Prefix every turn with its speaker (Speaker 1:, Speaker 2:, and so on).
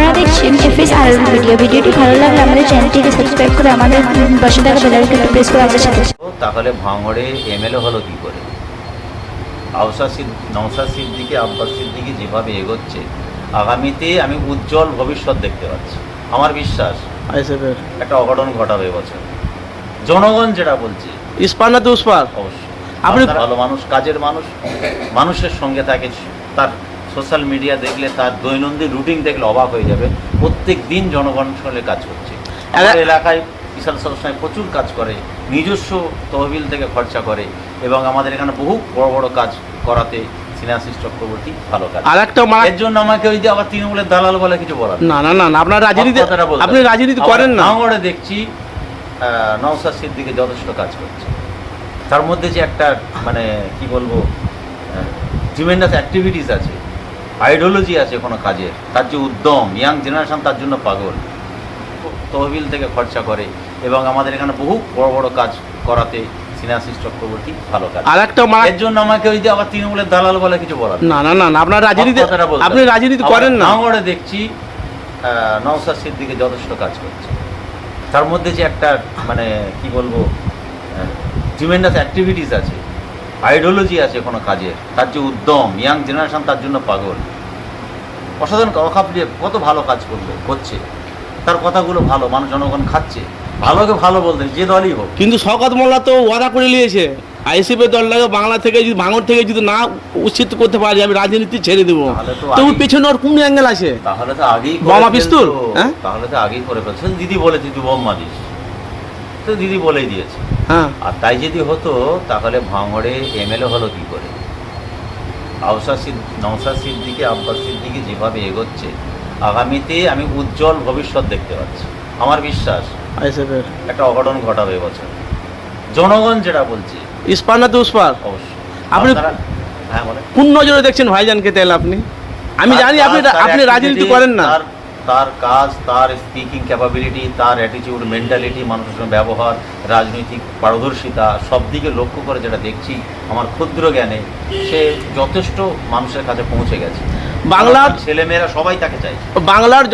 Speaker 1: আপনারা দেখছেন এফএস আর ভিডিও ভিডিওটি ভালো লাগলে আমাদের চ্যানেলটিকে সাবস্ক্রাইব করে আমাদের পাশে থাকা বেল আইকনটি প্রেস করে আমাদের সাথে
Speaker 2: তাহলে ভাঙড়ে এমএলএ হলো কি করে? আউসা সিদ নওসা সিদ্দিকি আব্বাস সিদ্দিকি যেভাবে এগোচ্ছে আগামীতে আমি উজ্জ্বল ভবিষ্যৎ দেখতে পাচ্ছি। আমার বিশ্বাস একটা অঘটন ঘটাবে এবছর। জনগণ যেটা বলছে
Speaker 3: ইস্পার না তো উস্পার
Speaker 2: অবশ্যই।
Speaker 3: আপনি-
Speaker 2: ভালো মানুষ কাজের মানুষ মানুষের সঙ্গে থাকে তার সোশ্যাল মিডিয়া দেখলে তার দৈনন্দিন রুটিন দেখলে অবাক হয়ে যাবে। প্রত্যেক দিন জনগণের সঙ্গে কাজ করছে। এলাকায় বিশাল সবসময় প্রচুর কাজ করে নিজস্ব তহবিল থেকে খরচা করে এবং আমাদের এখানে বহু বড় বড় কাজ করাতে সিনাসিস চক্রবর্তী ভালো কাজ
Speaker 3: আর একটা
Speaker 2: এর জন্য আমাকে ওই যে আবার তৃণমূলের দালাল বলে কিছু বলার
Speaker 3: না না না আপনার রাজনীতি আপনি রাজনীতি করেন না।
Speaker 2: দেখছি নওসাদ সিদ্দিকে যথেষ্ট কাজ করছে। তার মধ্যে যে একটা মানে কি বলব ট্রিমেন্ডাস অ্যাক্টিভিটিস আছে। আইডিওলজি আছে কোনো কাজের। তার যে উদ্যম ইয়াং জেনারেশন তার জন্য পাগল। তহবিল থেকে খরচা করে এবং আমাদের এখানে বহু বড় বড় কাজ করাতে সিনাসিস চক্রবর্তী ভালো কাজ।
Speaker 3: আর একটা
Speaker 2: এর জন্য আমাকে ওই যে আবার তৃণমূলের দালাল বলে কিছু বলার
Speaker 3: না না না না, আপনার রাজনীতি আপনি রাজনীতি করেন না।
Speaker 2: দেখছি নওসাদ সিদ্দিকে যথেষ্ট কাজ করছে। তার মধ্যে যে একটা মানে কি বলব ট্রিমেন্ডাস অ্যাক্টিভিটিস আছে। আইডিওলজি আছে কোনো কাজের তার যে উদ্যম ইয়াং জেনারেশন তার জন্য পাগল। অসাধারণ অখাপ দিয়ে কত ভালো কাজ করল করছে তার কথাগুলো ভালো মানুষ জনগণ খাচ্ছে। ভালোকে ভালো বলতে যে দলই হোক।
Speaker 3: কিন্তু শওকত মোল্লা তো ওয়াদা করে নিয়েছে আইএসএফ এর দলটাকে বাংলা থেকে যদি ভাঙর থেকে যদি না উচ্ছেদ করতে পারি আমি রাজনীতি ছেড়ে দেবো।
Speaker 2: তাহলে তো
Speaker 3: তো পেছনে ওর কোন অ্যাঙ্গেল আছে?
Speaker 2: তাহলে তো আগেই
Speaker 3: বোমা। পিস্তল? হ্যাঁ?
Speaker 2: তাহলে তো আগেই করে ফেলছে দিদি বলেছে তুই বোম্মা দিস তো দিদি বলেই দিয়েছে।
Speaker 3: হ্যাঁ।
Speaker 2: আর তাই যদি হতো তাহলে ভাঙড়ে এমএলএ হলো কি করে? আউসা সিদ নওসা সিদ্দিকি আব্বাস সিদ্দিকি যেভাবে এগোচ্ছে আগামীতে আমি উজ্জ্বল ভবিষ্যৎ দেখতে পাচ্ছি। আমার বিশ্বাস একটা অঘটন ঘটাবে এবছর। জনগণ যেটা বলছে
Speaker 3: ইস্পার না তো উস্পার
Speaker 2: অবশ্যই।
Speaker 3: আপনি-
Speaker 2: হ্যাঁ বলেন।
Speaker 3: কোন নজরে দেখছেন ভাইজানকে তাহলে আপনি? আমি জানি আপনি আপনি রাজনীতি করেন না।
Speaker 2: তার কাজ তার স্পিকিং ক্যাপাবিলিটি তার অ্যাটিটিউড মেন্টালিটি মানুষের সঙ্গে ব্যবহার রাজনৈতিক পারদর্শিতা সব দিকে লক্ষ্য করে যেটা দেখছি আমার ক্ষুদ্র জ্ঞানে সে যথেষ্ট মানুষের কাছে পৌঁছে গেছে।
Speaker 3: বাংলার
Speaker 2: ছেলেমেয়েরা সবাই তাকে চাইছে।
Speaker 3: বাংলার